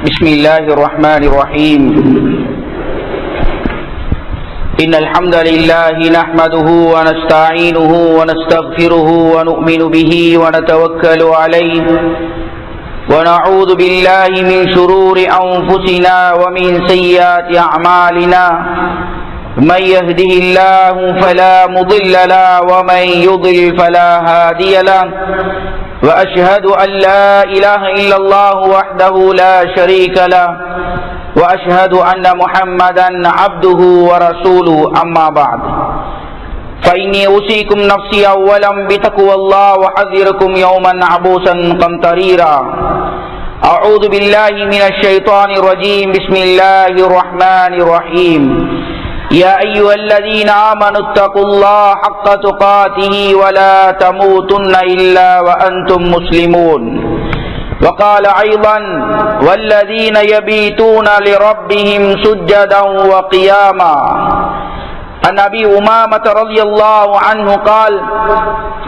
بسم الله الرحمن الرحيم. إن الحمد لله نحمده ونستعينه ونستغفره ونؤمن به ونتوكل عليه. ونعوذ بالله من شرور أنفسنا ومن سيئات أعمالنا. من يهده الله فلا مضل له ومن يضل فلا هادي له. وأشهد أن لا إله إلا الله وحده لا شريك له، وأشهد أن محمدا عبده ورسوله، أما بعد. فإني أوصيكم نفسي أولا بتقوى الله وحذركم يوما عبوسا قمطريرا. أعوذ بالله من الشيطان الرجيم، بسم الله الرحمن الرحيم. يا أيها الذين آمنوا اتقوا الله حق تقاته ولا تموتن إلا وأنتم مسلمون. وقال أيضا والذين يبيتون لربهم سجدا وقياما. عن أبي أمامة رضي الله عنه قال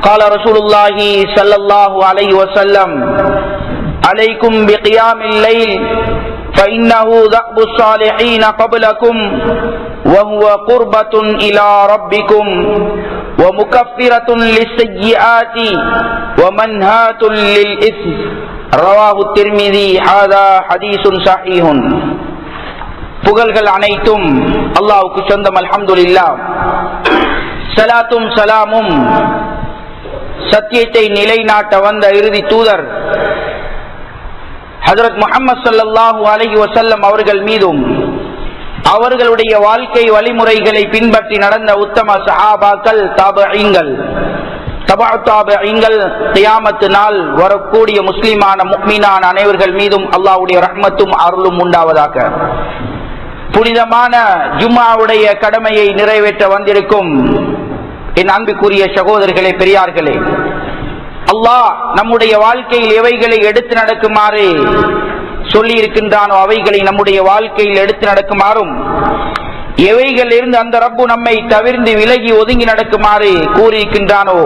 قال رسول الله صلى الله عليه وسلم عليكم بقيام الليل فإنه دأب الصالحين قبلكم وهو قربة إلى ربكم ومكفرة للسيئات ومنهاة للإثم رواه الترمذي هذا حديث صحيح புகழ்கள் அனைத்தும் அல்லாவுக்கு சொந்தம் அல்ஹம்துலில்லா சலாத்தும் சலாமும் சத்தியத்தை நிலைநாட்ட வந்த இறுதி தூதர் ஹசரத் முகமது சல்லாஹூ அலஹி வசல்லம் அவர்கள் மீதும் அவர்களுடைய வாழ்க்கை வழிமுறைகளை பின்பற்றி நடந்த உத்தம சஹாபாக்கள் தாபங்கள். தபா நாள் வரக்கூடிய முஸ்லிமான முக்மீனான அனைவர்கள் மீதும் அல்லாவுடைய ரஹ்மத்தும் அருளும் உண்டாவதாக. புனிதமான ஜும்மாவுடைய கடமையை நிறைவேற்ற வந்திருக்கும் என் அன்புக்குரிய சகோதரர்களே பெரியார்களே அல்லாஹ் நம்முடைய வாழ்க்கையில் எவைகளை எடுத்து நடக்குமாறு சொல்லி இருக்கின்றானோ அவைகளை நம்முடைய வாழ்க்கையில் எடுத்து நடக்குமாறும்? எவைகள் இருந்து அந்த ரப்பு நம்மை தவிர்ந்து விலகி ஒதுங்கி நடக்குமாறு கூறியிருக்கின்றானோ?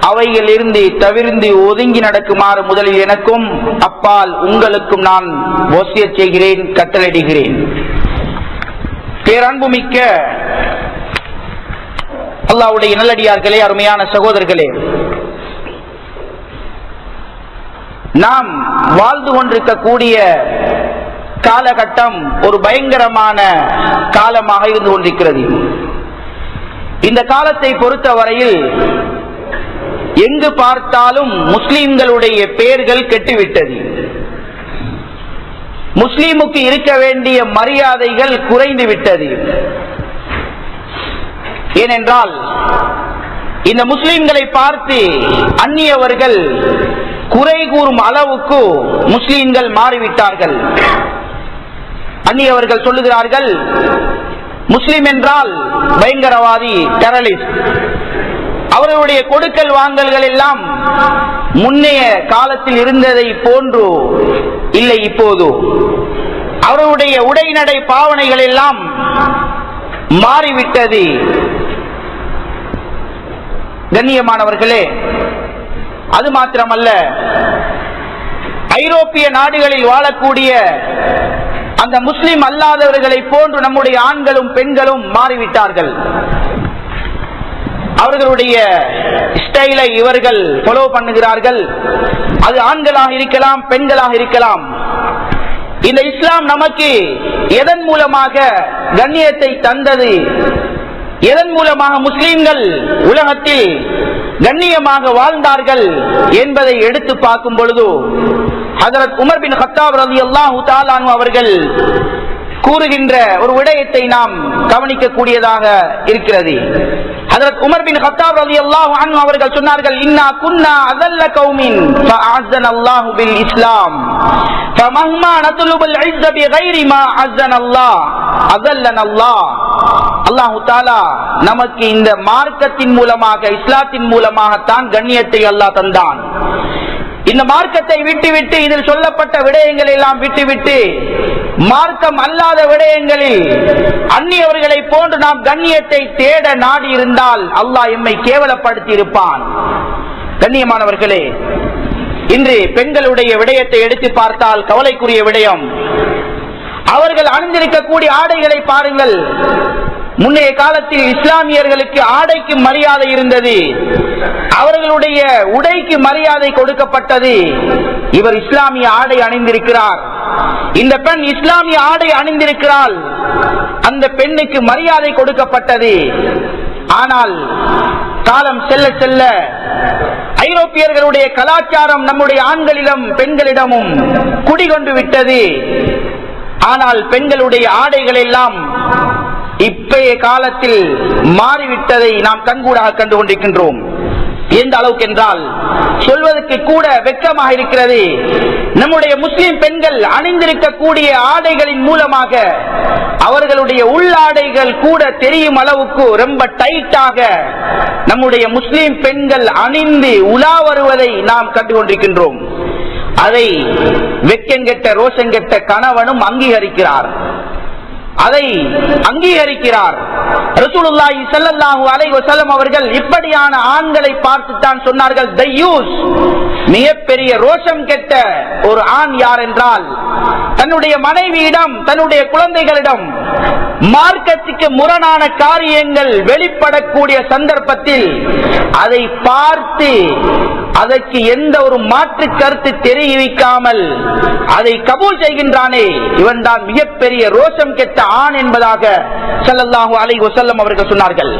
அவைகள் இருந்து தவிர்ந்து ஒதுங்கி நடக்குமாறு முதலில் எனக்கும் அப்பால் உங்களுக்கும் நான் ஓசிய செய்கிறேன் கட்டளையிடுகிறேன். பேரன்புமிக்க அல்லாவுடைய நல்லடியார்களே அருமையான சகோதரர்களே நாம் வாழ்ந்து கொண்டிருக்கக்கூடிய காலகட்டம் ஒரு பயங்கரமான காலமாக இருந்து கொண்டிருக்கிறது. இந்த காலத்தை பொறுத்த வரையில் எங்கு பார்த்தாலும் முஸ்லிம்களுடைய பெயர்கள் கெட்டுவிட்டது. முஸ்லீமுக்கு இருக்க வேண்டிய மரியாதைகள் குறைந்து விட்டது. ஏனென்றால் இந்த முஸ்லிம்களை பார்த்து அந்நியவர்கள் குறை கூறும் அளவுக்கு முஸ்லீம்கள் மாறிவிட்டார்கள். அந்நியவர்கள் சொல்லுகிறார்கள் முஸ்லிம் என்றால் பயங்கரவாதி டெரலிஸ்ட் அவர்களுடைய கொடுக்கல் வாங்கல்கள் எல்லாம் முன்னைய காலத்தில் இருந்ததை போன்று இல்லை இப்போது. அவருடைய உடைநடை பாவனைகள் எல்லாம் மாறிவிட்டது. கண்ணியமானவர்களே அது மாத்திரமல்ல ஐரோப்பிய நாடுகளில் வாழக்கூடிய அந்த முஸ்லிம் அல்லாதவர்களை போன்று நம்முடைய ஆண்களும் பெண்களும் மாறிவிட்டார்கள். அவர்களுடைய ஸ்டைலை இவர்கள் ஃபாலோ பண்ணுகிறார்கள். அது ஆண்களாக இருக்கலாம் பெண்களாக இருக்கலாம். இந்த இஸ்லாம் நமக்கு எதன் மூலமாக கண்ணியத்தை தந்தது? எதன் மூலமாக முஸ்லிம்கள் உலகத்தில் கண்ணியமாக வாழ்ந்தார்கள் என்பதை எடுத்து பார்க்கும் பொழுது ஹசரத் உமர் பின் ஹத்தாப் ரதி அல்லாஹு அவர்கள் கூறுகின்ற ஒரு விடயத்தை நாம் கவனிக்கக்கூடியதாக இருக்கிறது. ஹதரத் உமர் பின் ஹத்தாப் ரதி அல்லாஹு அன்ஹு அவர்கள் சொன்னார்கள் இன்னா குன்னா அதல்ல கௌமின் ஃபஅஸன அல்லாஹு பில் இஸ்லாம். ஃபமஹ்மா நத்லுபுல் இஸ்ஸ பிகைரி மா அல்லாஹ் அதல்லன அல்லாஹ் அல்லாஹு தாலா நமக்கு இந்த மார்க்கத்தின் மூலமாக இஸ்லாத்தின் மூலமாகத்தான் கண்ணியத்தை அல்லாஹ் தந்தான். இந்த மார்க்கத்தை விட்டுவிட்டு இதில் சொல்லப்பட்ட விடயங்களை எல்லாம் விட்டுவிட்டு மார்க்கம் அல்லாத விடயங்களில் அந்நியவர்களை போன்று நாம் கண்ணியத்தை தேட நாடி இருந்தால் அல்லாஹ் எம்மை கேவலப்படுத்தி இருப்பான் கண்ணியமானவர்களே இன்று பெண்களுடைய விடயத்தை எடுத்து பார்த்தால் கவலைக்குரிய விடயம் அவர்கள் அணிந்திருக்கக்கூடிய ஆடைகளை பாருங்கள். முன்னைய காலத்தில் இஸ்லாமியர்களுக்கு ஆடைக்கு மரியாதை இருந்தது. அவர்களுடைய உடைக்கு மரியாதை கொடுக்கப்பட்டது. இவர் இஸ்லாமிய ஆடை அணிந்திருக்கிறார். இந்த பெண் இஸ்லாமிய ஆடை அணிந்திருக்கிறாள். அந்த பெண்ணுக்கு மரியாதை கொடுக்கப்பட்டது. ஆனால் காலம் செல்ல செல்ல ஐரோப்பியர்களுடைய கலாச்சாரம் நம்முடைய ஆண்களிடம் பெண்களிடமும் குடிகொண்டு விட்டது. ஆனால் பெண்களுடைய ஆடைகள் எல்லாம் இப்பய காலத்தில் மாறிவிட்டதை நாம் கண்கூடாக கண்டு கொண்டிருக்கின்றோம் எந்த அளவுக்கு என்றால் சொல்வதற்கு கூட வெட்கமாக இருக்கிறது. நம்முடைய முஸ்லிம் பெண்கள் அணிந்திருக்கக்கூடிய ஆடைகளின் மூலமாக அவர்களுடைய உள்ளாடைகள் கூட தெரியும் அளவுக்கு ரொம்ப டைட்டாக நம்முடைய முஸ்லிம் பெண்கள் அணிந்து உலா வருவதை நாம் கண்டு கொண்டிருக்கின்றோம் அதை வெக்கங்கெட்ட ரோஷங்கெட்ட கணவனும் அங்கீகரிக்கிறார். அதை அங்கீகரிக்கிறார். ரசூலுல்லாஹி ஸல்லல்லாஹு அலைஹி வஸல்லம் அவர்கள் இப்படியான ஆண்களை பார்த்து தான் சொன்னார்கள். தையூஸ் மிகப்பெரிய ரோஷம் கெட்ட ஒரு ஆண் யார் என்றால் தன்னுடைய மனைவியிடம் தன்னுடைய குழந்தைகளிடம் மார்க்கத்துக்கு முரணான காரியங்கள் வெளிப்படக்கூடிய சந்தர்ப்பத்தில் அதை பார்த்து அதற்கு எந்த ஒரு மாற்று கருத்து தெரிவிக்காமல் அதை கபூல் செய்கின்றானே. இவன் தான் மிகப்பெரிய ரோஷம் கெட்ட ஆண் என்பதாக ஸல்லல்லாஹு அலை வசல்லம் அவர்கள் சொன்னார்கள்.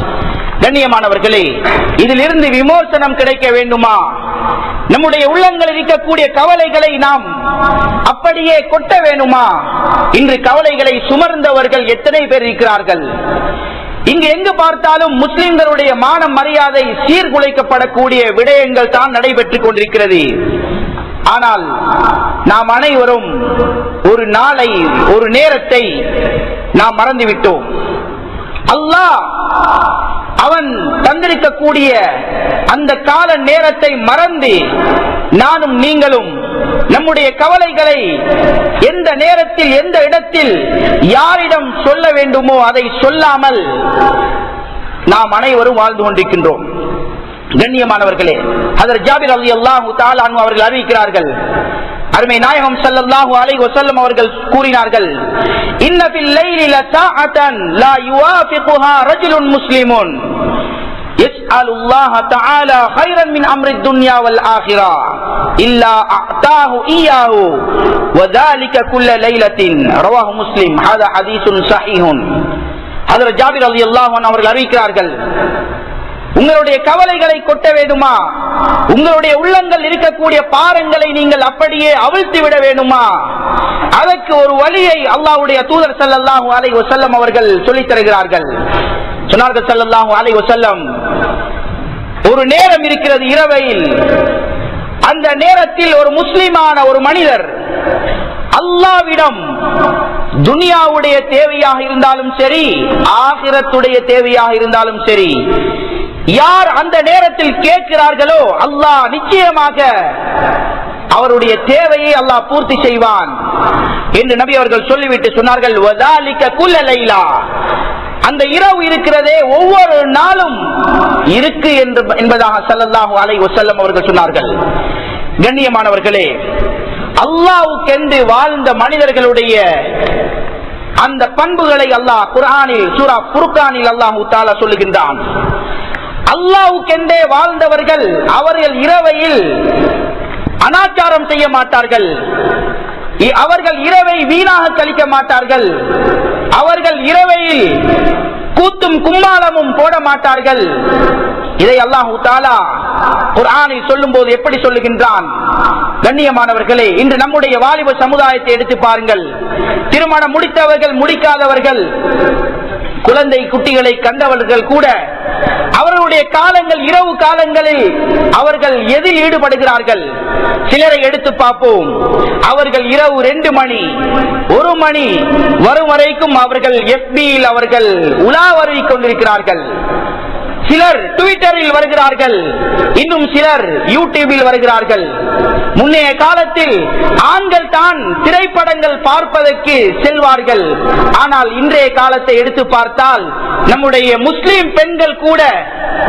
கண்ணியமானவர்களே இதிலிருந்து விமோசனம் கிடைக்க வேண்டுமா? நம்முடைய உள்ளங்கள் இருக்கக்கூடிய கவலைகளை நாம் அப்படியே கொட்ட வேண்டுமா இன்று கவலைகளை சுமர்ந்தவர்கள் எத்தனை பேர் இருக்கிறார்கள்? இங்கு எங்கு பார்த்தாலும் முஸ்லிம்களுடைய மான மரியாதை சீர்குலைக்கப்படக்கூடிய விடயங்கள் தான் நடைபெற்றுக் கொண்டிருக்கிறது. ஆனால் நாம் அனைவரும் ஒரு நாளை ஒரு நேரத்தை நாம் மறந்துவிட்டோம். அல்லாஹ் அவன் தந்திருக்கக்கூடிய அந்த கால நேரத்தை மறந்து நானும் நீங்களும் நம்முடைய கவலைகளை எந்த நேரத்தில் எந்த இடத்தில் யாரிடம் சொல்ல வேண்டுமோ அதை சொல்லாமல் நாம் அனைவரும் வாழ்ந்து கொண்டிருக்கின்றோம். கண்ணியமானவர்களே அதர் ஜாபிர் அலி அல்லாஹு அவர்கள் அறிவிக்கிறார்கள் அருமை நாயகம் ஸல்லல்லாஹு அலைஹி வஸல்லம் அவர்கள் கூறினார்கள் இன்ன ஃபில் லைலி லசாஅத்தன் லா யுவாஃபிகுஹா ரஜுலுன் முஸ்லிமுன் يسأل الله تعالى خيرا من أمر الدنيا والآخرة إلا أعطاه إياه وذلك كل ليلة رواه مسلم هذا حديث صحيح هذا جابر رضي الله عنه அவர்கள் அறிவிக்கிறார்கள் உங்களுடைய கவலைகளை கொட்ட வேண்டுமா? உங்களுடைய உள்ளங்கள் இருக்கக்கூடிய பாரங்களை நீங்கள் அப்படியே அவிழ்த்து விட வேண்டுமா? அதற்கு ஒரு வழியை அல்லாஹ்வுடைய தூதர் ஸல்லல்லாஹு அலை வசல்லம் அவர்கள் சொல்லித் தருகிறார்கள். சொன்னார்கள் ஸல்லல்லாஹு அலை வசல்லம் ஒரு நேரம் இருக்கிறது இரவையில். அந்த நேரத்தில் ஒரு முஸ்லிமான ஒரு மனிதர் அல்லாவிடம் துனியாவுடைய தேவையாக இருந்தாலும் சரி ஆகிரத்துடைய தேவையாக இருந்தாலும் சரி யார் அந்த நேரத்தில் கேட்கிறார்களோ அல்லாஹ் நிச்சயமாக அவருடைய தேவையை அல்லாஹ் பூர்த்தி செய்வான். என்று நபி அவர்கள் சொல்லிவிட்டு சொன்னார்கள் அந்த இரவு இருக்கிறதே ஒவ்வொரு நாளும் இருக்கு என்று என்பதாக ஸல்லல்லாஹு அலை வசல்லம் அவர்கள் சொன்னார்கள். கண்ணியமானவர்களே அல்லாவுக்கென்று வாழ்ந்த மனிதர்களுடைய அந்த பண்புகளை அல்லாஹ் குரானில் சூரா புருக்கானில் அல்லாஹ் தாலா சொல்லுகின்றான். அல்லாவுக்கென்றே வாழ்ந்தவர்கள் அவர்கள் இரவையில் அனாச்சாரம் செய்ய மாட்டார்கள். இ- அவர்கள் இரவை வீணாக கழிக்க மாட்டார்கள். அவர்கள் இரவையில் கூத்தும் கும்மாளமும் போட மாட்டார்கள். இதை அல்லாஹு தாலா குரானை சொல்லும் போது எப்படி சொல்லுகின்றான்? கண்ணியமானவர்களே இன்று நம்முடைய வாலிப சமுதாயத்தை எடுத்து பாருங்கள். திருமணம் முடித்தவர்கள் முடிக்காதவர்கள் குழந்தை குட்டிகளை கண்டவர்கள் கூட அவர்களுடைய காலங்கள் இரவு காலங்களில் அவர்கள் எதில் ஈடுபடுகிறார்கள்? சிலரை எடுத்து பார்ப்போம். அவர்கள் இரவு ரெண்டு மணி ஒரு மணி வரும் வரைக்கும் அவர்கள் எஃபியில் அவர்கள் உலா வருவிக் கொண்டிருக்கிறார்கள். சிலர் ட்விட்டரில் வருகிறார்கள். இன்னும் சிலர் யூடியூபில் வருகிறார்கள். முன்னைய காலத்தில் ஆண்கள் தான் திரைப்படங்கள் பார்ப்பதற்கு செல்வார்கள். ஆனால் இன்றைய காலத்தை எடுத்து பார்த்தால் நம்முடைய முஸ்லிம் பெண்கள் கூட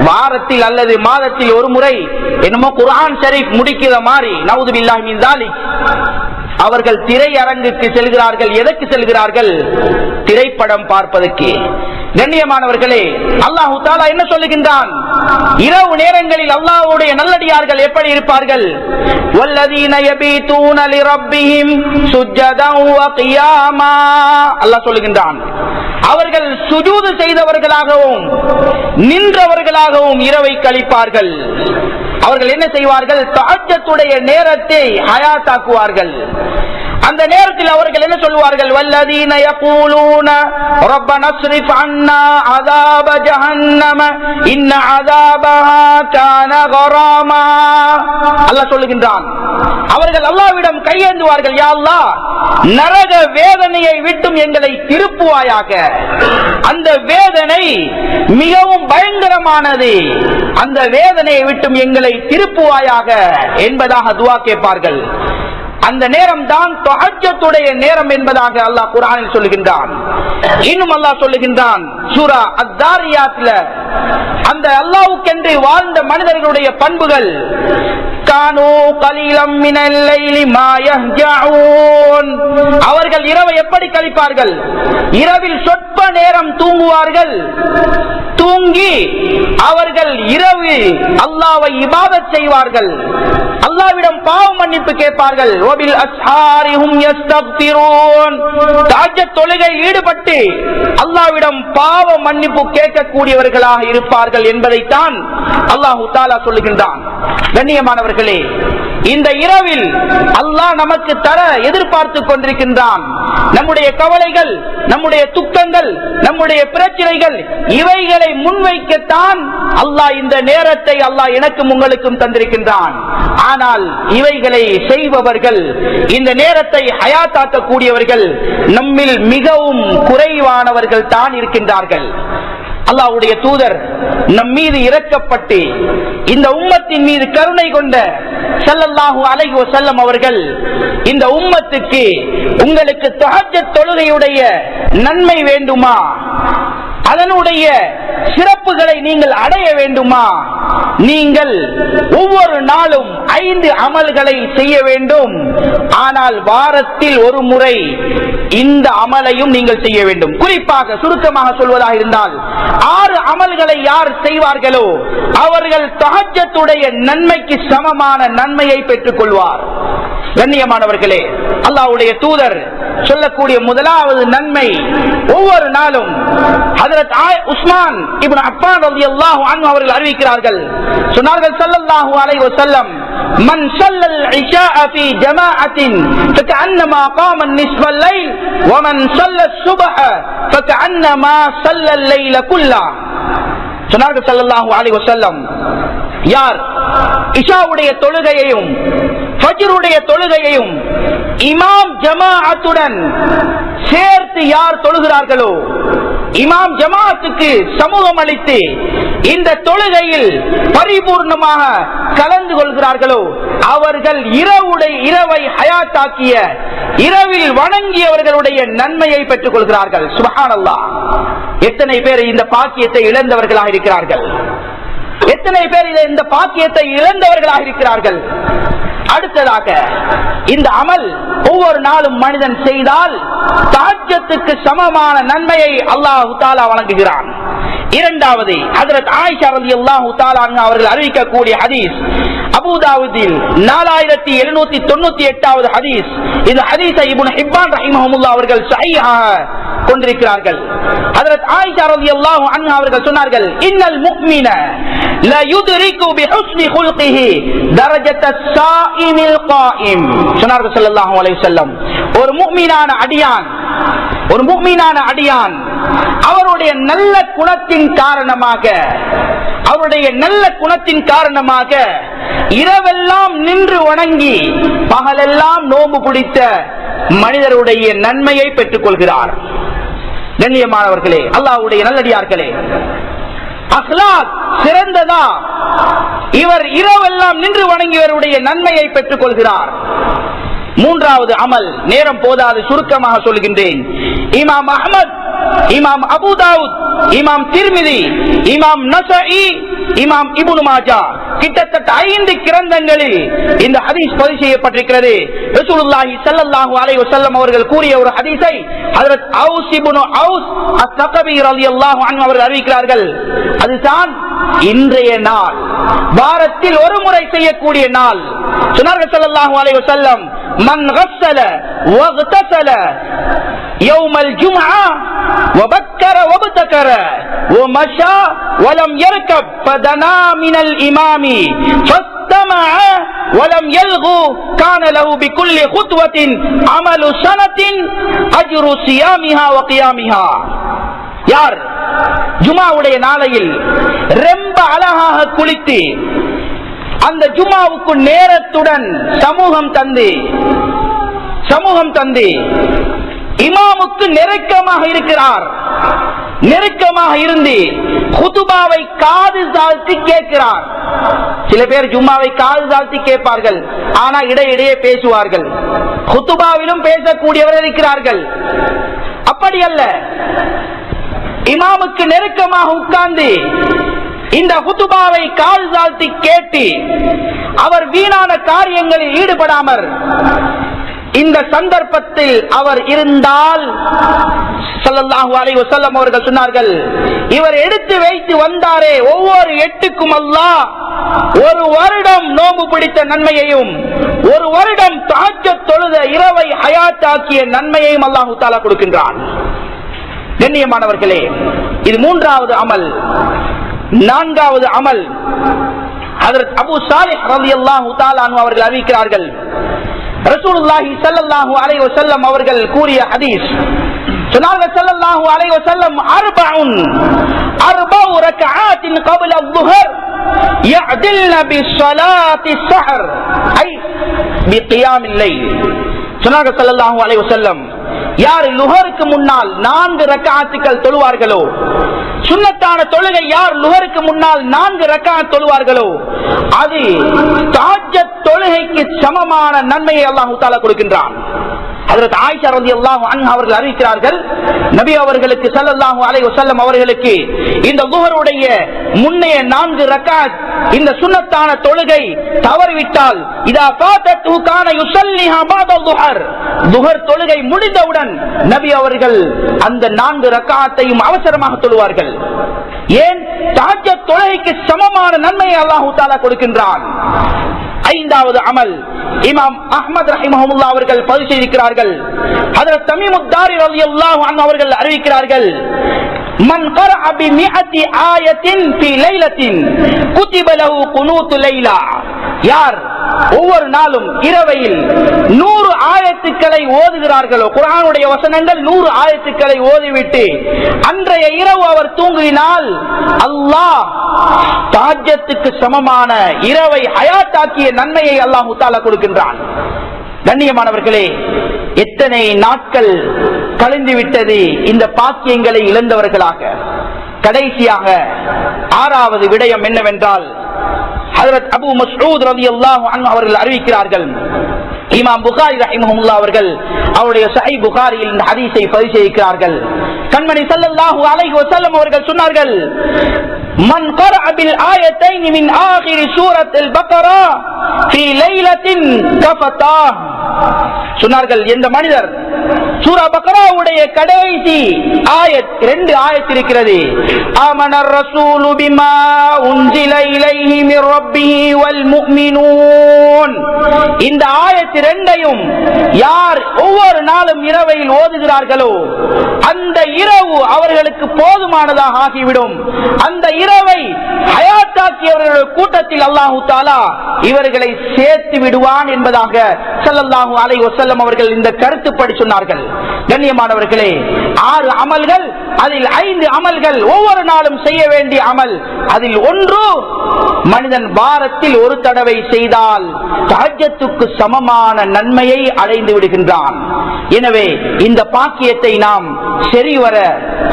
வாரத்தில் அல்லது மாதத்தில் ஒரு முறை என்னமோ குரான் ஷரீப் முடிக்கிற மாதிரி நவுது பில்லாஹி அவர்கள் திரையரங்குக்கு செல்கிறார்கள். எதற்கு செல்கிறார்கள்? திரைப்படம் பார்ப்பதற்கு. கண்ணியமானவர்களே அல்லாஹு தாலா என்ன சொல்லுகின்றான்? இரவு நேரங்களில் அல்லாஹ்வுடைய நல்லடியார்கள் எப்படி இருப்பார்கள்? அல்லாஹ் சொல்லுகின்றான். அவர்கள் சுஜூது செய்தவர்களாகவும் நின்றவர்களாகவும் இரவை கழிப்பார்கள். அவர்கள் என்ன செய்வார்கள்? தஹஜ்ஜத்துடைய நேரத்தை ஹயாத்தாக்குவார்கள். அந்த நேரத்தில் அவர்கள் என்ன சொல்வார்கள் வல்லதீன யகூலூன ரப்பன ஸ்ரிஃப் அன்னா அஸாப ஜஹன்னம இன்ன அஸாபஹா கான கராமா. அல்லாஹ் சொல்லுகின்றான். அவர்கள் அல்லாஹ்விடம் கையேந்துவார்கள் யா அல்லாஹ் நரக வேதனையை விட்டும் எங்களை திருப்புவாயாக. அந்த வேதனை மிகவும் பயங்கரமானது. அந்த வேதனையை விட்டும் எங்களை திருப்புவாயாக என்பதாக துவா கேட்பார்கள். அந்த நேரம் தான் தொஹஜத்துடைய நேரம் என்பதாக அல்லாஹ் குரானில் சொல்லுகின்றான். இன்னும் அல்லாஹ் சொல்லுகின்றான் சூரா அத்தாரியாத்ல அந்த அல்லாவுக்கென்று வாழ்ந்த மனிதர்களுடைய பண்புகள் கலீலம் அவர்கள் இரவை எப்படி கழிப்பார்கள்? இரவில் சொற்ப நேரம் தூங்குவார்கள். தூங்கி அவர்கள் இரவு அல்லாவை இபாதத் செய்வார்கள். அல்லாவிடம் பாவ மன்னிப்பு கேட்பார்கள். தொழுகை ஈடுபட்டு அல்லாவிடம் பாவ மன்னிப்பு கேட்கக்கூடியவர்களாக இருப்பார்கள் என்பதைத்தான் அல்லாஹு தாலா சொல்லுகின்றான். கண்ணியமானவர்களே இந்த இரவில் அல்லாஹ் நமக்கு தர எதிர்பார்த்து கொண்டிருக்கின்றான். நம்முடைய கவலைகள் நம்முடைய துக்கங்கள் நம்முடைய பிரச்சனைகள் இவைகளை முன்வைக்கத்தான் அல்லாஹ் இந்த நேரத்தை அல்லாஹ் எனக்கும் உங்களுக்கும் தந்திருக்கின்றான். ஆனால் இவைகளை செய்பவர்கள் இந்த நேரத்தை அயாத்தாக்கக்கூடியவர்கள் நம்மில் மிகவும் குறைவானவர்கள் தான் இருக்கின்றார்கள். அல்லாவுடைய தூதர் நம் மீது இறக்கப்பட்டு இந்த உம்மத்தின் மீது கருணை கொண்ட ஸல்லல்லாஹு அலைஹி செல்லம் அவர்கள் இந்த உம்மத்துக்கு உங்களுக்கு தஹஜ்ஜத் தொழுகையுடைய நன்மை வேண்டுமா? அதனுடைய சிறப்புகளை நீங்கள் அடைய வேண்டுமா? நீங்கள் ஒவ்வொரு நாளும் ஐந்து அமல்களை செய்ய வேண்டும். ஆனால் வாரத்தில் ஒரு முறை இந்த அமலையும் நீங்கள் செய்ய வேண்டும். குறிப்பாக சுருக்கமாக சொல்வதாக இருந்தால் ஆறு அமல்களை யார் செய்வார்களோ அவர்கள் தகஜத்துடைய நன்மைக்கு சமமான நன்மையை பெற்றுக் கொள்வார் கண்ணியமானவர்களே அல்லாஹ்வுடைய தூதர் சொல்லக்கூடிய முதலாவது நன்மை ஒவ்வொரு நாளும் ஹஜரத் ஆய்- உஸ்மான் இப்னு அப்பான் ரலியல்லாஹு அன்ஹு அவர்கள் அறிவிக்கிறார்கள் சொன்னார்கள் ஸல்லல்லாஹு அலைஹி வஸல்லம் மன் ஸல்லல் இஷாஅ ஃபீ ஜமாஅத்தின் ஃபகஅன்னமா قام النصف الليل ومن صلى الصبح فكأنما صلى الليل كله சொன்னார்கள் ஸல்லல்லாஹு அலைஹி வஸல்லம் யார் இஷாவுடைய தொழுகையையும் ஃபஜ்ருடைய தொழுகையையும் இமாம் ஜமாஅத்துடன் சேர்த்து யார் தொழுகிறார்களோ இமாம் ஜமாஅத்துக்கு சமூகம் அளித்து இந்த தொழுகையில் பரிபூர்ணமாக கலந்து கொள்கிறார்களோ அவர்கள் இரவுடைய இரவை ஹயாத்தாக்கிய இரவில் வணங்கியவர்களுடைய நன்மையை பெற்றுக் கொள்கிறார்கள் சுபஹானல்லாஹ். எத்தனை பேர் இந்த பாக்கியத்தை இழந்தவர்களாக இருக்கிறார்கள்? எத்தனை பேர் இதை- இந்த பாக்கியத்தை இழந்தவர்களாக இருக்கிறார்கள்? அடுத்ததாக இந்த அமல் ஒவ்வொரு நாளும் மனிதன் செய்தால் தாஜ்யத்துக்கு சமமான நன்மையை அல்லாஹு தாலா வழங்குகிறான். இரண்டாவது ஹதரத் ஆயிஷா ரதி அல்லாஹு அவர்கள் அறிவிக்கக்கூடிய ஹதீஸ். அபுதாவுதில் நாலாயிரத்தி எழுநூத்தி தொண்ணூத்தி எட்டாவது ஹதீஸ். இது ஹதீஸை இபுன் ஹிப்பான் ரஹிமஹமுல்லா அவர்கள் சஹியாக கொண்டிருக்கிறார்கள். ஹதரத் ஆயிஷா ரலியல்லாஹு அன்ஹா அவர்கள் சொன்னார்கள் இன்னல் முஃமின லா யுத்ரிகு பிஹுஸ்னி குல்கிஹி தரஜத ஸாயிமில் காயிம். சொன்னார்கள் ஸல்லல்லாஹு அலைஹி வஸல்லம். ஒரு முஃமினான அடியான் ஒரு முஃமினான அடியான் அவருடைய நல்ல குணத்தின் காரணமாக அவருடைய நல்ல குணத்தின் காரணமாக இரவெல்லாம் நின்று வணங்கி பகலெல்லாம் நோம்பு பிடித்த மனிதருடைய நன்மையை பெற்றுக் கொள்கிறார் கண்ணியமானவர்களே அல்லாஹ்வுடைய நல்லடியார்களே அஹ்லாக் சிறந்ததா? இவர் இரவெல்லாம் நின்று வணங்கியவருடைய நன்மையை பெற்றுக் கொள்கிறார் மூன்றாவது அமல் நேரம் போதாது சுருக்கமாக சொல்கின்றேன். இமாம் அஹமத் இமாம் அபுதாவுத் இமாம் திர்மிதி இமாம் நசஇ இமாம் இபுனு மாஜா கிட்டத்தட்ட ஐந்து கிரந்தங்களில் இந்த ஹதீஸ் பதிவு செய்யப்பட்டிருக்கிறது ரசூலுல்லாஹி ஸல்லல்லாஹு அலைஹி வஸல்லம் அவர்கள் கூறிய ஒரு ஹதீஸை ஹஜ்ரத் அவுஸ் இப்னு அவுஸ் அஸ்-ஸகபி রাদিয়াল্লাহு அன்ஹு அவர்கள் அறிவிக்கிறார்கள் அதுதான் இன்றைய நாள் வாரத்தில் ஒரு முறை செய்யக்கூடிய நாள் சொன்னார்கள் ஸல்லல்லாஹு அலைஹி வஸல்லம் மன் غسل واغتسل يوم الجمعة وبكر وابتكر ومشى ولم يركب فدنا من الإمام فاستمع ولم يلغو كان له بكل خطوة عمل سنة أجر صيامها وقيامها யார் ஜுமாவுடைய நாளையில் ரொம்ப அழகாக குளித்து அந்த ஜுமாவுக்கு நேரத்துடன் சமூகம் தந்து. சமூகம் தந்து. இமாமுக்கு நெருக்கமாக இருக்கிறார். நெருக்கமாக இருந்து குதுபாவை காது தாழ்த்தி கேட்கிறார். சில பேர் ஜும்மாவை காது தாழ்த்தி கேட்பார்கள். ஆனா இடையிடையே பேசுவார்கள். குத்துபாவிலும் பேசக்கூடியவர்கள் இருக்கிறார்கள். அப்படி அல்ல. இமாமுக்கு நெருக்கமாக உட்கார்ந்து இந்த குத்துபாவை கால் தாழ்த்தி கேட்டு அவர் வீணான காரியங்களில் ஈடுபடாமல் இந்த சந்தர்ப்பத்தில் அவர் இருந்தால் ஸல்லல்லாஹு அலை வஸல்லம் அவர்கள் சொன்னார்கள் இவர் எடுத்து வைத்து வந்தாரே ஒவ்வொரு எட்டுக்கும் அல்லா ஒரு வருடம் நோம்பு பிடித்த நன்மையையும் ஒரு வருடம் தாக்க தொழுத இரவை ஹயாத்தாக்கிய நன்மையையும் அல்லாஹு தாலா கொடுக்கின்றான். கண்ணியமானவர்களே இது மூன்றாவது அமல். நான்காவது அமல் ஹஜரத் அபூ சாலிஹ் ரலியல்லாஹு தஆலா அன்ஹு அவர்கள் அறிவிக்கிறார்கள் ரசூலுல்லாஹி ஸல்லல்லாஹு அலைஹி வஸல்லம் அவர்கள் கூறிய ஹதீஸ் சொன்னார்கள் ஸல்லல்லாஹு அலைஹி வஸல்லம் அர்பஉன் அர்பஉ ரக்ஆத்தின் قبل الظهر يعدلن بصلاة السحر أي بقيام الليل சொன்னார்கள் ஸல்லல்லாஹு அலைஹி செல்லம் யார் லுகருக்கு முன்னால் நான்கு ரக்காத்துக்கள் தொழுவார்களோ சுண்ணத்தான தொழுகை யார் லுகருக்கு முன்னால் நான்கு ரக்கா தொழுவார்களோ அது தாஜ தொழுகைக்கு சமமான நன்மையை அல்லாஹு தாலா கொடுக்கின்றான். அதற்கு ஆயிஷா ரலியல்லாஹு அவர்கள் அறிவிக்கிறார்கள் நபி அவர்களுக்கு ஸல்லல்லாஹு அலைஹி வஸல்லம் அவர்களுக்கு இந்த லுஹருடைய முன்னைய நான்கு ரக்காத் இந்த சுன்னத்தான தொழுகை தவறிவிட்டால் இதா ஃபாதத்து கான யுஸல்லிஹா பாத லுஹர் லுஹர் தொழுகை முடிந்தவுடன் நபி அவர்கள் அந்த நான்கு ரக்காத்தையும் அவசரமாக தொழுவார்கள் ஏன் தாஜத் தொழுகைக்கு சமமான நன்மையை அல்லாஹு தாலா கொடுக்கின்றான் ஐந்தாவது அமல் இமாம் அஹ்மத் ரஹிமஹமுல்லா அவர்கள் பதிவு செய்திருக்கிறார்கள் ஹஜரத் தமீமுத்தாரி ரலியல்லாஹு அன்ஹு அவர்கள் அறிவிக்கிறார்கள் மன் قرأ بمئة آية في ليلة كتب له قنوت ليلة யார்? ஒவ்வொரு நாளும் இரவையில் நூறு ஆயத்துக்களை ஓதுகிறார்களோ குரானுடைய வசனங்கள் நூறு ஆயத்துக்களை ஓதிவிட்டு அன்றைய இரவு அவர் தூங்கினால் அல்லாஹ் தாஜ்யத்துக்கு சமமான இரவை ஹயாத்தாக்கிய நன்மையை அல்லாஹ் முத்தாலா கொடுக்கின்றான். கண்ணியமானவர்களே எத்தனை நாட்கள் கழிந்து விட்டது இந்த பாக்கியங்களை இழந்தவர்களாக. கடைசியாக ஆறாவது விடயம் என்னவென்றால் ஹஜரத் அபு மஸ்ஊத் ரலியல்லாஹு அன்ஹு அவர்கள் அறிவிக்கிறார்கள். இமாம் புகாரி ரஹிமஹுல்லாஹ் அவர்கள் அவருடைய சஹீஹ் புகாரியில் இந்த ஹதீஸை பதிவு செய்கிறார்கள் கண்மணி ஸல்லல்லாஹு அலைஹி வஸல்லம் அவர்கள் சொன்னார்கள் من قرأ بالآيتين من آخر سورة البقرة في ليلة كفتاه சொன்னார்கள் எந்த மனிதர் சூரா பக்ராவுடைய கடைசி ஆயத் ரெண்டு ஆயத் இருக்கிறது ஆமனர் ரசூலு பிமா உன்சில இலைஹி மிர் ரப்பிஹி வல் முஃமினூன் இந்த ஆயத் ரெண்டையும் யார் ஒவ்வொரு நாளும் இரவையில் ஓதுகிறார்களோ அந்த இரவு அவர்களுக்கு போதுமானதாக ஆகிவிடும். அந்த இரவை ஹயாத்தாக்கியவர்களுடைய கூட்டத்தில் அல்லாஹு தாலா இவர்களை சேர்த்து விடுவான் என்பதாக சல்லல்லாஹு அலை வசல்லம் அவர்கள் இந்த கருத்துப்படி சொன்னார்கள். கண்ணியமானவர்களே ஆறு அமல்கள் அதில் ஐந்து அமல்கள் ஒவ்வொரு நாளும் செய்ய வேண்டிய அமல். அதில் ஒன்று மனிதன் வாரத்தில் ஒரு தடவை செய்தால் தாஜத்துக்கு சமமான நன்மையை அடைந்து விடுகின்றான். எனவே இந்த பாக்கியத்தை நாம் சரிவர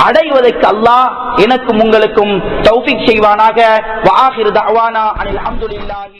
அடைவதற்கு அல்லாஹ் எனக்கும் உங்களுக்கும் தௌஃபிக் செய்வானாக. وآخر دعوانا عن الحمد لله